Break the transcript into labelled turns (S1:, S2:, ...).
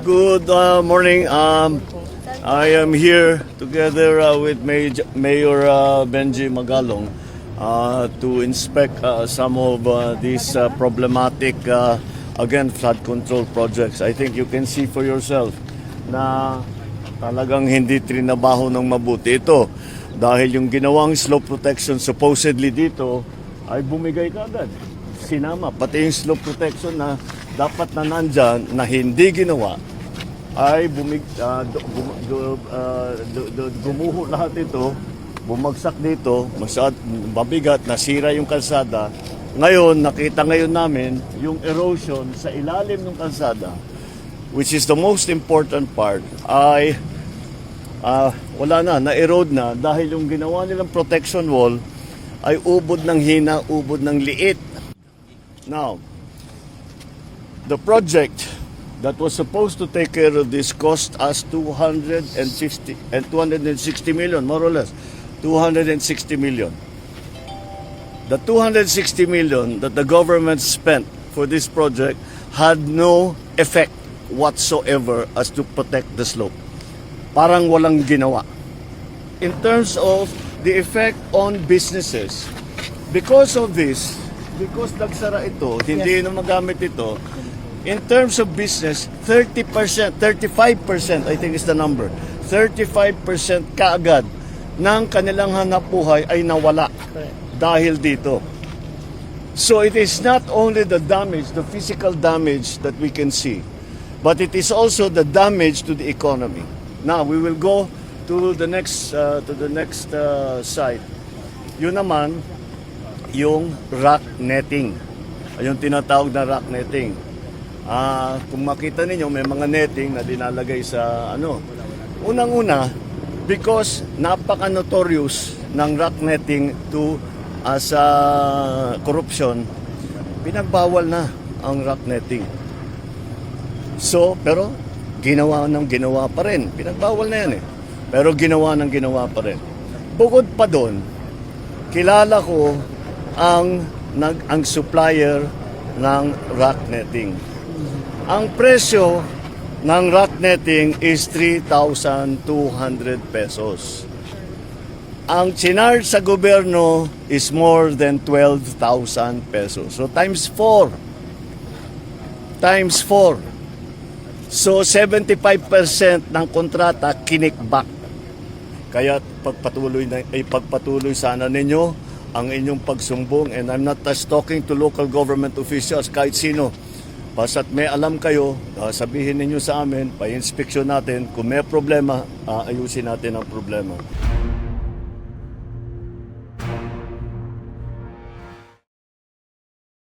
S1: Good uh, morning. Um, I am here together uh, with Maj- Mayor uh, Benji Magalong uh, to inspect uh, some of uh, these uh, problematic, uh, again, flood control projects. I think you can see for yourself na talagang hindi trinabaho ng mabuti ito. Dahil yung ginawang slope protection supposedly dito ay bumigay kagad. Sinama, pati yung slope protection na dapat na nandyan na hindi ginawa ay bumig, ah, du- gum- du- ah, du- du- gumuho lahat ito, bumagsak dito, masyad, mabigat, nasira yung kalsada. Ngayon, nakita ngayon namin yung erosion sa ilalim ng kalsada, which is the most important part, ay ah, wala na, na-erode na dahil yung ginawa nilang protection wall ay ubod ng hina, ubod ng liit. Now, the project that was supposed to take care of this cost us 250 and 260 million, more or less. 260 million. The 260 million that the government spent for this project had no effect whatsoever as to protect the slope. Parang walang ginawa. In terms of the effect on businesses, because of this, because nagsara ito, hindi na magamit ito, in terms of business, 30%, 35% I think is the number, 35% kaagad ng kanilang hanap buhay ay nawala dahil dito. So it is not only the damage, the physical damage that we can see, but it is also the damage to the economy. Now we will go to the next uh, to the next uh, site. Yun naman yung rock netting. Yung tinatawag na rock netting. Ah, kung makita ninyo may mga netting na dinalagay sa ano. Unang-una because napaka-notorious ng rock netting to as a corruption, pinagbawal na ang rock netting. So, pero ginawa ng ginawa pa rin. Pinagbawal na yan eh. Pero ginawa ng ginawa pa rin. Bukod pa doon, kilala ko ang nag ang supplier ng rock netting. Ang presyo ng rock netting is 3,200 pesos. Ang chinarge sa gobyerno is more than 12,000 pesos. So times 4. Times 4. So 75% ng kontrata kinikback. Kaya pagpatuloy na ipagpatuloy sana ninyo ang inyong pagsumbong and I'm not just talking to local government officials kahit sino. Basta't may alam kayo, ah, sabihin ninyo sa amin, pa-inspeksyon natin, kung may problema, ah, ayusin natin ang problema.